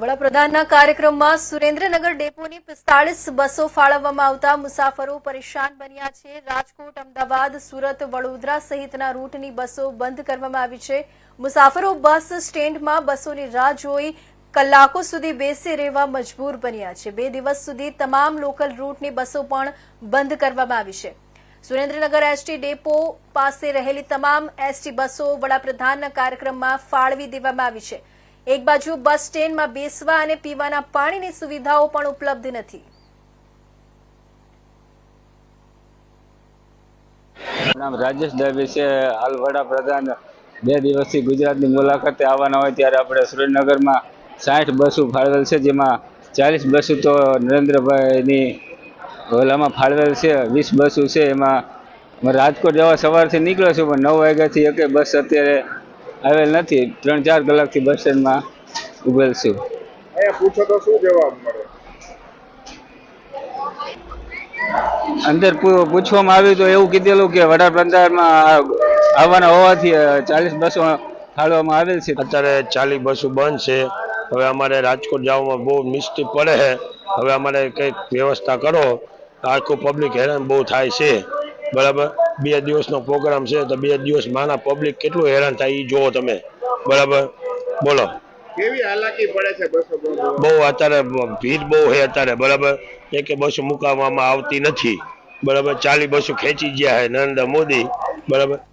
વડાપ્રધાનના કાર્યક્રમમાં સુરેન્દ્રનગર ડેપોની પિસ્તાળીસ બસો ફાળવવામાં આવતા મુસાફરો પરેશાન બન્યા છે. રાજકોટ, અમદાવાદ, સુરત, વડોદરા સહિતના રૂટની બસો બંધ કરવામાં આવી છે. મુસાફરો બસ સ્ટેન્ડમાં બસોની રાહ જોઈ કલાકો સુધી બેસી રહેવા મજબૂર બન્યા છે. બે દિવસ સુધી તમામ લોકલ રૂટની બસો પણ બંધ કરવામાં આવી છે. સુરેન્દ્રનગર એસટી ડેપો પાસે રહેલી તમામ એસટી બસો વડાપ્રધાનના કાર્યક્રમમાં ફાળવી દેવામાં આવી છે. એક બાજુ બસ સ્ટેન્ડમાં બેસવા અને પીવાના પાણીની સુવિધાઓ પણ ઉપલબ્ધ નથી. નામ રાજેશ દવે છે. હાલ વડાપ્રધાન બે દિવસથી ગુજરાતની મુલાકાતે આવવાના હોય ત્યારે આપણે સુરેન્દ્રનગરમાં સાઠ બસો ફાળવેલ છે, જેમાં ચાલીસ બસો તો નરેન્દ્રભાઈની ઓલામાં ફાળવેલ છે, વીસ બસો છે. એમાં રાજકોટ જવા સવારથી નીકળ્યો છું, પણ નવ વાગ્યાથી એકે બસ અત્યારે આવેલ નથી. ત્રણ ચાર કલાકથી બસ સ્ટેન્ડમાં ઉભેલ છું. પૂછો તો શું જવાબ મળે? અંદર પૂછવામાં આવ્યું તો એવું કીધેલું કે વડાપ્રધાનમાં આવવાના હોવાથી ચાલીસ બસો ફાળવામાં આવેલ છે. અત્યારે ચાલીસ બસો બંધ છે. હવે અમારે રાજકોટ જવામાં બહુ મિસ્ટી પડે છે. હવે અમારે કંઈક વ્યવસ્થા કરો. આખું પબ્લિક હેરાન બહુ થાય છે. બરાબર? બે દિવસનો પ્રોગ્રામ છે તો બે દિવસ માના પબ્લિક કેટલું હેરાન થાય એ જુઓ તમે. બરાબર? બોલો. કેવી હાલાકી પડે છે બસો બહુ અત્યારે ભીડ બહુ છે અત્યારે બરાબર? એક બસો મુકાવવામાં આવતી નથી. બરાબર? ચાલી બસો ખેંચી ગયા છે નરેન્દ્ર મોદી. બરાબર?